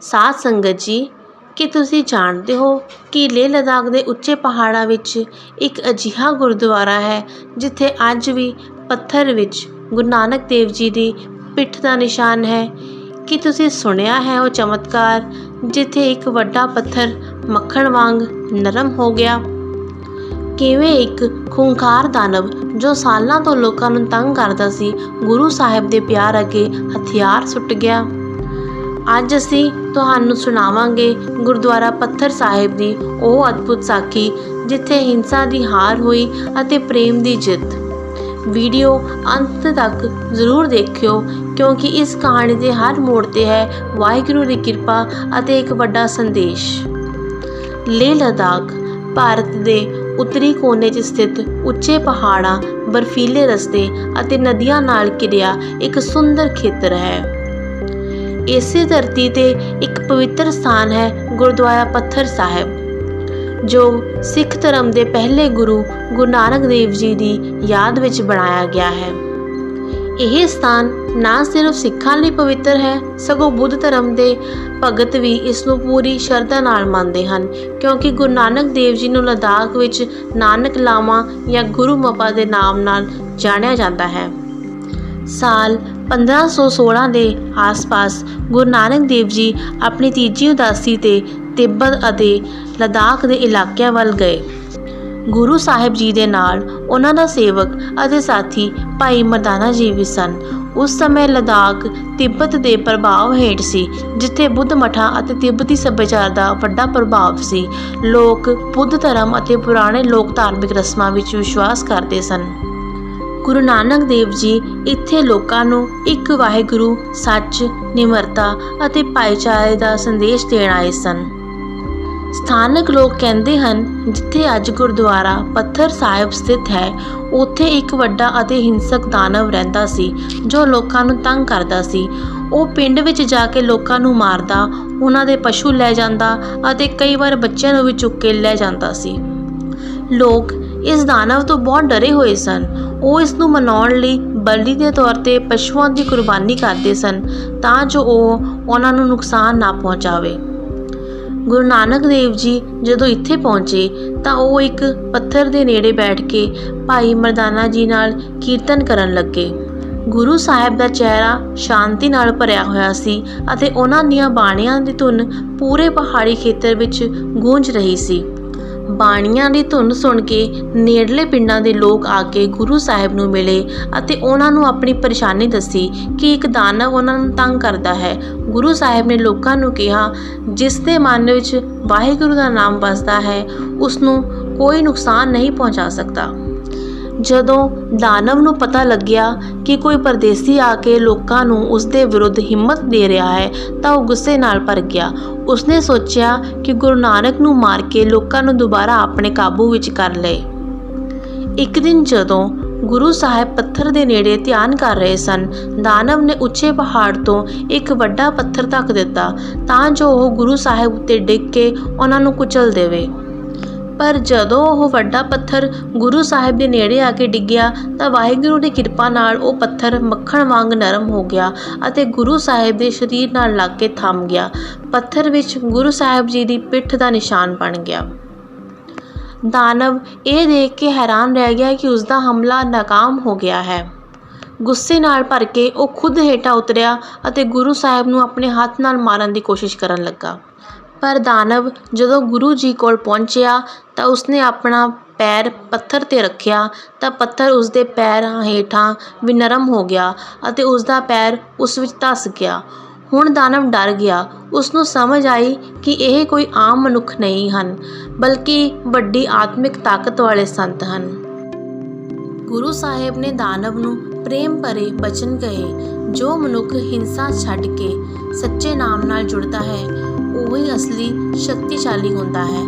ਸਾਧ ਸੰਗਤ ਜੀ, ਕੀ ਤੁਸੀਂ ਜਾਣਦੇ ਹੋ ਕਿ ਲੇਹ ਲਦਾਖ ਦੇ ਉੱਚੇ ਪਹਾੜਾਂ ਵਿੱਚ ਇੱਕ ਅਜਿਹਾ ਗੁਰਦੁਆਰਾ ਹੈ, ਜਿੱਥੇ ਅੱਜ ਵੀ ਪੱਥਰ ਵਿੱਚ ਗੁਰੂ ਨਾਨਕ ਦੇਵ ਜੀ ਦੀ ਪਿੱਠ ਦਾ ਨਿਸ਼ਾਨ ਹੈ? ਕੀ ਤੁਸੀਂ ਸੁਣਿਆ ਹੈ ਉਹ ਚਮਤਕਾਰ, ਜਿੱਥੇ ਇੱਕ ਵੱਡਾ ਪੱਥਰ ਮੱਖਣ ਵਾਂਗ ਨਰਮ ਹੋ ਗਿਆ? ਕਿਵੇਂ ਇੱਕ ਖੂੰਖਾਰ ਦਾਨਵ, ਜੋ ਸਾਲਾਂ ਤੋਂ ਲੋਕਾਂ ਨੂੰ ਤੰਗ ਕਰਦਾ ਸੀ, ਗੁਰੂ ਸਾਹਿਬ ਦੇ ਪਿਆਰ ਅੱਗੇ ਹਥਿਆਰ ਸੁੱਟ ਗਿਆ? ਅੱਜ ਅਸੀਂ ਤੁਹਾਨੂੰ ਸੁਣਾਵਾਂਗੇ ਗੁਰਦੁਆਰਾ ਪੱਥਰ ਸਾਹਿਬ ਦੀ ਉਹ ਅਦਭੁਤ ਸਾਖੀ, ਜਿੱਥੇ ਹਿੰਸਾ ਦੀ ਹਾਰ ਹੋਈ ਅਤੇ ਪ੍ਰੇਮ ਦੀ ਜਿੱਤ। ਵੀਡੀਓ ਅੰਤ ਤੱਕ ਜ਼ਰੂਰ ਦੇਖਿਓ, ਕਿਉਂਕਿ ਇਸ ਕਹਾਣੀ ਦੇ ਹਰ ਮੋੜ ਤੇ ਹੈ ਵਾਹਿਗੁਰੂ ਦੀ ਕਿਰਪਾ ਅਤੇ ਇੱਕ ਵੱਡਾ ਸੰਦੇਸ਼। ਲੇਹ ਲਦਾਖ, ਭਾਰਤ ਦੇ ਉੱਤਰੀ ਕੋਨੇ 'ਚ ਸਥਿਤ ਉੱਚੇ ਪਹਾੜਾਂ, ਬਰਫੀਲੇ ਰਸਤੇ ਅਤੇ ਨਦੀਆਂ ਨਾਲ ਘਿਰਿਆ ਇੱਕ ਸੁੰਦਰ ਖੇਤਰ ਹੈ। ਇਸੇ ਧਰਤੀ ਤੇ ਇੱਕ ਪਵਿੱਤਰ ਸਥਾਨ ਹੈ, ਗੁਰਦੁਆਰਾ ਪੱਥਰ ਸਾਹਿਬ, ਜੋ ਸਿੱਖ ਧਰਮ ਦੇ ਪਹਿਲੇ ਗੁਰੂ ਗੁਰੂ ਨਾਨਕ ਦੇਵ ਜੀ ਦੀ ਯਾਦ ਵਿੱਚ ਬਣਾਇਆ ਗਿਆ ਹੈ। ਇਹ ਸਥਾਨ ਨਾ ਸਿਰਫ ਸਿੱਖਾਂ ਲਈ ਪਵਿੱਤਰ ਹੈ, ਸਗੋਂ ਬੁੱਧ ਧਰਮ ਦੇ ਭਗਤ ਵੀ ਇਸ ਨੂੰ ਪੂਰੀ ਸ਼ਰਧਾ ਨਾਲ ਮੰਨਦੇ ਹਨ, ਕਿਉਂਕਿ ਗੁਰੂ ਨਾਨਕ ਦੇਵ ਜੀ ਨੂੰ ਲਦਾਖ ਵਿੱਚ ਨਾਨਕ ਲਾਮਾ ਜਾਂ ਗੁਰੂ ਮਪਾ ਦੇ ਨਾਮ ਨਾਲ ਜਾਣਿਆ ਜਾਂਦਾ ਹੈ। ਸਾਲ 1516 ਦੇ ਆਸ-ਪਾਸ ਗੁਰੂ ਨਾਨਕ ਦੇਵ ਜੀ ਆਪਣੀ ਤੀਜੀ ਉਦਾਸੀ ਤੇ ਤਿੱਬਤ ਅਤੇ ਲਦਾਖ ਦੇ ਇਲਾਕਿਆਂ ਵੱਲ ਗਏ। ਗੁਰੂ ਸਾਹਿਬ ਜੀ ਦੇ ਨਾਲ ਉਹਨਾਂ ਦਾ ਸੇਵਕ ਅਤੇ ਸਾਥੀ ਭਾਈ ਮਰਦਾਨਾ ਜੀ ਵੀ ਸਨ। ਉਸ ਸਮੇਂ ਲਦਾਖ, ਤਿੱਬਤ ਦੇ ਪ੍ਰਭਾਵ ਹੇਠ ਸੀ, ਜਿੱਥੇ ਬੁੱਧ ਮਠਾਂ ਅਤੇ ਤਿੱਬਤੀ ਸੱਭਿਆਚਾਰ ਦਾ ਵੱਡਾ ਪ੍ਰਭਾਵ ਸੀ। ਲੋਕ, ਬੁੱਧ ਧਰਮ ਅਤੇ ਪੁਰਾਣੇ ਲੋਕ ਧਾਰਮਿਕ ਰਸਮਾਂ ਵਿੱਚ ਵਿਸ਼ਵਾਸ ਕਰਦੇ ਸਨ। ਗੁਰੂ ਨਾਨਕ ਦੇਵ ਜੀ ਇੱਥੇ ਲੋਕਾਂ ਨੂੰ ਇੱਕ ਵਾਹਿਗੁਰੂ, ਸੱਚ, ਨਿਮਰਤਾ ਅਤੇ ਭਾਈਚਾਰੇ ਦਾ ਸੰਦੇਸ਼ ਦੇਣ ਆਏ ਸਨ। ਸਥਾਨਕ ਲੋਕ ਕਹਿੰਦੇ ਹਨ, ਜਿੱਥੇ ਅੱਜ ਗੁਰਦੁਆਰਾ ਪੱਥਰ ਸਾਹਿਬ ਸਥਿਤ ਹੈ, ਉੱਥੇ ਇੱਕ ਵੱਡਾ ਅਤੇ ਹਿੰਸਕ ਦਾਨਵ ਰਹਿੰਦਾ ਸੀ, ਜੋ ਲੋਕਾਂ ਨੂੰ ਤੰਗ ਕਰਦਾ ਸੀ। ਉਹ ਪਿੰਡ ਵਿੱਚ ਜਾ ਕੇ ਲੋਕਾਂ ਨੂੰ ਮਾਰਦਾ, ਉਹਨਾਂ ਦੇ ਪਸ਼ੂ ਲੈ ਜਾਂਦਾ ਅਤੇ ਕਈ ਵਾਰ ਬੱਚਿਆਂ ਨੂੰ ਵੀ ਚੁੱਕ ਕੇ ਲੈ ਜਾਂਦਾ ਸੀ। ਲੋਕ ਇਸ ਦਾਨਵ ਤੋਂ ਬਹੁਤ ਡਰੇ ਹੋਏ ਸਨ। ਉਹ ਇਸ ਨੂੰ ਮਨਾਉਣ ਲਈ ਬਲੀ ਦੇ ਤੌਰ ਤੇ ਪਸ਼ੂਆਂ ਦੀ ਕੁਰਬਾਨੀ ਕਰਦੇ ਸਨ ਤਾਂ ਜੋ ਉਹ ਉਹਨਾਂ ਨੂੰ ਨੁਕਸਾਨ ਨਾ ਪਹੁੰਚਾਵੇ। ਗੁਰੂ ਨਾਨਕ ਦੇਵ ਜੀ ਜਦੋਂ ਇੱਥੇ ਪਹੁੰਚੇ ਤਾਂ ਉਹ ਇੱਕ ਪੱਥਰ ਦੇ ਨੇੜੇ ਬੈਠ ਕੇ ਭਾਈ ਮਰਦਾਨਾ ਜੀ ਨਾਲ ਕੀਰਤਨ ਕਰਨ ਲੱਗੇ। ਗੁਰੂ ਸਾਹਿਬ ਦਾ ਚਿਹਰਾ ਸ਼ਾਂਤੀ ਨਾਲ ਭਰਿਆ ਹੋਇਆ ਸੀ ਅਤੇ ਉਹਨਾਂ ਦੀਆਂ ਬਾਣੀਆਂ ਦੀ ਧੁਨ ਪੂਰੇ ਪਹਾੜੀ ਖੇਤਰ ਵਿੱਚ ਗੂੰਜ ਰਹੀ ਸੀ। ਬਾਣੀਆਂ ਦੀ ਧੁਨ ਸੁਣ ਕੇ ਨੇੜਲੇ ਪਿੰਡਾਂ ਦੇ ਲੋਕ ਆ ਕੇ ਗੁਰੂ ਸਾਹਿਬ ਨੂੰ ਮਿਲੇ ਅਤੇ ਉਹਨਾਂ ਨੂੰ ਆਪਣੀ ਪਰੇਸ਼ਾਨੀ ਦੱਸੀ ਕਿ ਇੱਕ ਦਾਨਵ ਉਹਨਾਂ ਨੂੰ ਤੰਗ ਕਰਦਾ ਹੈ। ਗੁਰੂ ਸਾਹਿਬ ਨੇ ਲੋਕਾਂ ਨੂੰ ਕਿਹਾ, ਜਿਸ ਦੇ ਮਨ ਵਿੱਚ ਵਾਹਿਗੁਰੂ ਦਾ ਨਾਮ ਵਸਦਾ ਹੈ ਉਸ ਨੂੰ ਕੋਈ ਨੁਕਸਾਨ ਨਹੀਂ ਪਹੁੰਚਾ ਸਕਦਾ। ਜਦੋਂ ਦਾਨਵ ਨੂੰ ਪਤਾ ਲੱਗਿਆ ਕਿ ਕੋਈ ਪਰਦੇਸੀ ਆ ਕੇ ਲੋਕਾਂ ਨੂੰ ਉਸ ਦੇ ਵਿਰੁੱਧ ਹਿੰਮਤ ਦੇ ਰਿਹਾ ਹੈ, ਤਾਂ ਉਹ ਗੁੱਸੇ ਨਾਲ ਭਰ ਗਿਆ। ਉਸਨੇ ਸੋਚਿਆ ਕਿ ਗੁਰੂ ਨਾਨਕ ਨੂੰ ਮਾਰ ਕੇ ਲੋਕਾਂ ਨੂੰ ਦੁਬਾਰਾ ਆਪਣੇ ਕਾਬੂ ਵਿੱਚ ਕਰ ਲਏ। ਇੱਕ ਦਿਨ ਜਦੋਂ ਗੁਰੂ ਸਾਹਿਬ ਪੱਥਰ ਦੇ ਨੇੜੇ ਧਿਆਨ ਕਰ ਰਹੇ ਸਨ, ਦਾਨਵ ਨੇ ਉੱਚੇ ਪਹਾੜ ਤੋਂ ਇੱਕ ਵੱਡਾ ਪੱਥਰ ਧੱਕ ਦਿੱਤਾ, ਤਾਂ ਜੋ ਉਹ ਗੁਰੂ ਸਾਹਿਬ ਉੱਤੇ ਡਿੱਗ ਕੇ ਉਹਨਾਂ ਨੂੰ ਕੁਚਲ ਦੇਵੇ। ਪਰ ਜਦੋਂ ਉਹ ਵੱਡਾ ਪੱਥਰ ਗੁਰੂ ਸਾਹਿਬ ਦੇ ਨੇੜੇ ਆ ਕੇ ਡਿੱਗਿਆ, ਤਾਂ ਵਾਹਿਗੁਰੂ ਦੀ ਕਿਰਪਾ ਨਾਲ ਉਹ ਪੱਥਰ ਮੱਖਣ ਵਾਂਗ ਨਰਮ ਹੋ ਗਿਆ ਅਤੇ ਗੁਰੂ ਸਾਹਿਬ ਦੇ ਸਰੀਰ ਨਾਲ ਲੱਗ ਕੇ ਥੰਮ ਗਿਆ। ਪੱਥਰ ਵਿੱਚ ਗੁਰੂ ਸਾਹਿਬ ਜੀ ਦੀ ਪਿੱਠ ਦਾ ਨਿਸ਼ਾਨ ਬਣ ਗਿਆ। ਦਾਨਵ ਇਹ ਦੇਖ ਕੇ ਹੈਰਾਨ ਰਹਿ ਗਿਆ ਕਿ ਉਸ ਦਾ ਹਮਲਾ ਨਾਕਾਮ ਹੋ ਗਿਆ ਹੈ। ਗੁੱਸੇ ਨਾਲ ਭਰ ਕੇ ਉਹ ਖੁਦ ਹੇਠਾਂ ਉਤਰਿਆ ਅਤੇ ਗੁਰੂ ਸਾਹਿਬ ਨੂੰ ਆਪਣੇ ਹੱਥ ਨਾਲ ਮਾਰਨ ਦੀ ਕੋਸ਼ਿਸ਼ ਕਰਨ ਲੱਗਾ। ਪਰ ਦਾਨਵ ਜਦੋਂ ਗੁਰੂ ਜੀ ਕੋਲ ਪਹੁੰਚਿਆ ਤਾਂ ਉਸਨੇ ਆਪਣਾ ਪੈਰ ਪੱਥਰ ਤੇ ਰੱਖਿਆ ਤਾਂ ਪੱਥਰ ਉਸਦੇ ਪੈਰਾਂ ਹੇਠਾਂ ਵੀ ਨਰਮ ਹੋ ਗਿਆ ਅਤੇ ਉਸਦਾ ਪੈਰ ਉਸ ਵਿੱਚ ਧੱਸ ਗਿਆ। ਹੁਣ ਦਾਨਵ ਡਰ ਗਿਆ। ਉਸਨੂੰ ਸਮਝ ਆਈ ਕਿ ਇਹ ਕੋਈ ਆਮ ਮਨੁੱਖ ਨਹੀਂ ਹਨ, ਬਲਕਿ ਵੱਡੀ ਆਤਮਿਕ ਤਾਕਤ ਵਾਲੇ ਸੰਤ ਹਨ। ਗੁਰੂ ਸਾਹਿਬ ਨੇ ਦਾਨਵ ਨੂੰ ਪ੍ਰੇਮ ਭਰੇ ਬਚਨ ਕਹੇ, ਜੋ ਮਨੁੱਖ ਹਿੰਸਾ ਛੱਡ ਕੇ ਸੱਚੇ ਨਾਮ ਨਾਲ ਜੁੜਦਾ ਹੈ ਉਹੀ ਅਸਲੀ ਸ਼ਕਤੀਸ਼ਾਲੀ ਹੁੰਦਾ ਹੈ।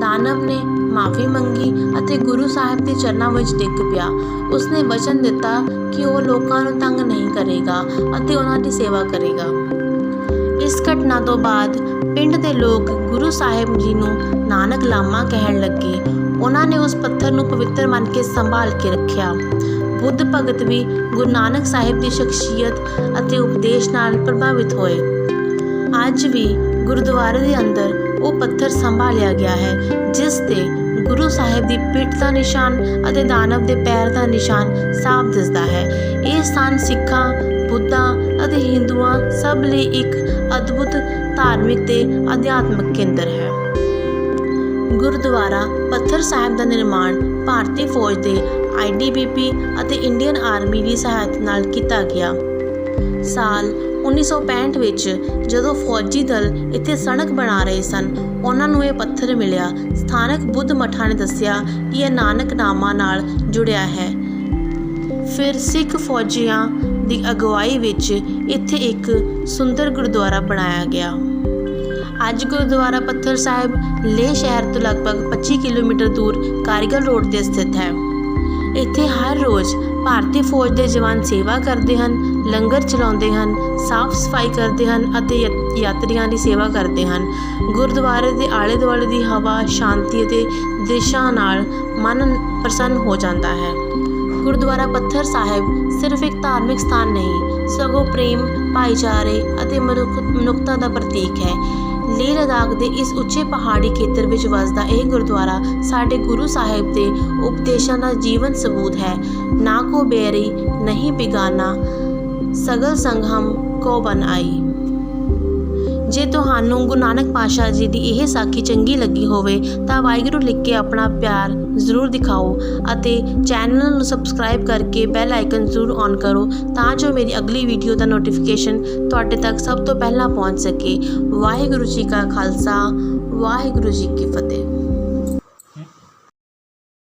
ਦਾਨਵ ਨੇ ਮਾਫੀ ਮੰਗੀ ਅਤੇ ਗੁਰੂ ਸਾਹਿਬ ਦੇ ਚਰਨਾਂ ਵਿੱਚ ਡਿੱਗ ਪਿਆ। ਉਸਨੇ ਵਚਨ ਦਿੱਤਾ ਕਿ ਉਹ ਲੋਕਾਂ ਨੂੰ ਤੰਗ ਨਹੀਂ ਕਰੇਗਾ ਅਤੇ ਉਹਨਾਂ ਦੀ ਸੇਵਾ ਕਰੇਗਾ। ਇਸ ਘਟਨਾ ਤੋਂ ਬਾਅਦ ਪਿੰਡ ਦੇ ਲੋਕ ਗੁਰੂ ਸਾਹਿਬ ਜੀ ਨੂੰ ਨਾਨਕ ਲਾਮਾ ਕਹਿਣ ਲੱਗੇ। ਉਹਨਾਂ ਨੇ ਉਸ ਪੱਥਰ ਨੂੰ ਪਵਿੱਤਰ ਮੰਨ ਕੇ ਸੰਭਾਲ ਕੇ ਰੱਖਿਆ। ਬੁੱਧ ਭਗਤ ਵੀ ਗੁਰੂ ਨਾਨਕ ਸਾਹਿਬ ਦੀ ਸ਼ਖਸੀਅਤ ਅਤੇ ਉਪਦੇਸ਼ ਨਾਲ ਪ੍ਰਭਾਵਿਤ ਹੋਏ। ਅੱਜ ਵੀ ਗੁਰਦੁਆਰੇ ਦੇ ਅੰਦਰ ਉਹ ਪੱਥਰ ਸੰਭਾਲਿਆ ਗਿਆ ਹੈ, ਜਿਸ ਤੇ ਗੁਰੂ ਸਾਹਿਬ ਦੀ ਪਿੱਠ ਦਾ ਨਿਸ਼ਾਨ ਅਤੇ ਦਾਨਵ ਦੇ ਪੈਰ ਦਾ ਨਿਸ਼ਾਨ ਸਾਫ਼ ਦਿਸਦਾ ਹੈ। ਇਹ ਸਥਾਨ ਸਿੱਖਾਂ, ਬੁੱਧਾਂ ਅਤੇ ਹਿੰਦੂਆਂ ਸਭ ਲਈ ਇੱਕ ਅਦਭੁਤ ਧਾਰਮਿਕ ਤੇ ਅਧਿਆਤਮਿਕ ਕੇਂਦਰ ਹੈ। ਗੁਰਦੁਆਰਾ ਪੱਥਰ ਸਾਹਿਬ ਦਾ ਨਿਰਮਾਣ ਭਾਰਤੀ ਫੌਜ ਦੇ ਆਈਟੀਬੀਪੀ ਅਤੇ ਇੰਡੀਅਨ ਆਰਮੀ ਦੀ ਸਹਾਇਤਾ ਨਾਲ ਕੀਤਾ ਗਿਆ। ਸਾਲ 1965 ਵਿੱਚ ਜਦੋਂ ਫੌਜੀ ਦਲ ਇੱਥੇ ਸੜਕ ਬਣਾ ਰਹੇ ਸਨ, ਉਹਨਾਂ ਨੂੰ ਇਹ ਪੱਥਰ ਮਿਲਿਆ। ਸਥਾਨਕ ਬੁੱਧ ਮਠਾਂ ਨੇ ਦੱਸਿਆ ਕਿ ਇਹ ਨਾਨਕ ਨਾਮਾ ਨਾਲ ਜੁੜਿਆ ਹੈ। ਫਿਰ ਸਿੱਖ ਫੌਜੀਆਂ ਦੀ ਅਗਵਾਈ ਵਿੱਚ ਇੱਥੇ ਇੱਕ ਸੁੰਦਰ ਗੁਰਦੁਆਰਾ ਬਣਾਇਆ ਗਿਆ। ਅੱਜ ਗੁਰਦੁਆਰਾ ਪੱਥਰ ਸਾਹਿਬ ਲੇਹ ਸ਼ਹਿਰ ਤੋਂ ਲਗਭਗ 25 ਕਿਲੋਮੀਟਰ ਦੂਰ ਕਾਰੀਗਲ ਰੋਡ ਤੇ ਸਥਿਤ ਹੈ। ਇੱਥੇ ਹਰ ਰੋਜ਼ ਭਾਰਤੀ ਫੌਜ ਦੇ ਜਵਾਨ ਸੇਵਾ ਕਰਦੇ ਹਨ, ਲੰਗਰ ਚਲਾਉਂਦੇ ਹਨ, ਸਾਫ਼ ਸਫ਼ਾਈ ਕਰਦੇ ਹਨ ਅਤੇ ਯਾਤਰੀਆਂ ਦੀ ਸੇਵਾ ਕਰਦੇ ਹਨ। ਗੁਰਦੁਆਰੇ ਦੇ ਆਲੇ ਦੁਆਲੇ ਦੀ ਹਵਾ ਸ਼ਾਂਤੀ ਅਤੇ ਦ੍ਰਿਸ਼ਾਂ ਨਾਲ ਮਨ ਪ੍ਰਸੰਨ ਹੋ ਜਾਂਦਾ ਹੈ। ਗੁਰਦੁਆਰਾ ਪੱਥਰ ਸਾਹਿਬ ਸਿਰਫ ਇੱਕ ਧਾਰਮਿਕ ਸਥਾਨ ਨਹੀਂ, ਸਗੋਂ ਪ੍ਰੇਮ, ਭਾਈਚਾਰੇ ਅਤੇ ਮਨੁੱਖ, ਮਨੁੱਖਤਾ ਦਾ ਪ੍ਰਤੀਕ ਹੈ। ਲੇਹ ਲਦਾਖ ਦੇ ਇਸ ਉੱਚੇ ਪਹਾੜੀ ਖੇਤਰ ਵਿੱਚ ਵਸਦਾ ਇਹ ਗੁਰਦੁਆਰਾ ਸਾਡੇ ਗੁਰੂ ਸਾਹਿਬ ਦੇ ਉਪਦੇਸ਼ਾਂ ਦਾ ਜੀਵਨ ਸਬੂਤ ਹੈ। ਨਾ ਕੋ ਬੇਰੀ, ਨਹੀਂ ਬਿਗਾਨਾ, ਸਗਲ ਸੰਗ ਹਮ ਕੋ ਬਨ ਆਈ। ਜੇ ਤੁਹਾਨੂੰ ਗੁਰੂ ਨਾਨਕ ਪਾਤਸ਼ਾਹ ਜੀ ਦੀ ਇਹ ਸਾਖੀ ਚੰਗੀ ਲੱਗੀ ਹੋਵੇ, ਤਾਂ ਵਾਹਿਗੁਰੂ ਲਿਖ ਕੇ ਆਪਣਾ ਪਿਆਰ ਜ਼ਰੂਰ ਦਿਖਾਓ ਅਤੇ ਚੈਨਲ ਨੂੰ ਸਬਸਕ੍ਰਾਈਬ ਕਰਕੇ ਬੈਲ ਆਈਕਨ ਜ਼ਰੂਰ ਔਨ ਕਰੋ ਤਾਂ ਜੋ ਮੇਰੀ ਅਗਲੀ ਵੀਡੀਓ ਦਾ ਨੋਟੀਫਿਕੇਸ਼ਨ ਤੁਹਾਡੇ ਤੱਕ ਸਭ ਤੋਂ ਪਹਿਲਾਂ ਪਹੁੰਚ ਸਕੇ। ਵਾਹਿਗੁਰੂ ਜੀ ਕਾ ਖਾਲਸਾ, ਵਾਹਿਗੁਰੂ ਜੀ ਕੀ ਫਤਿਹ।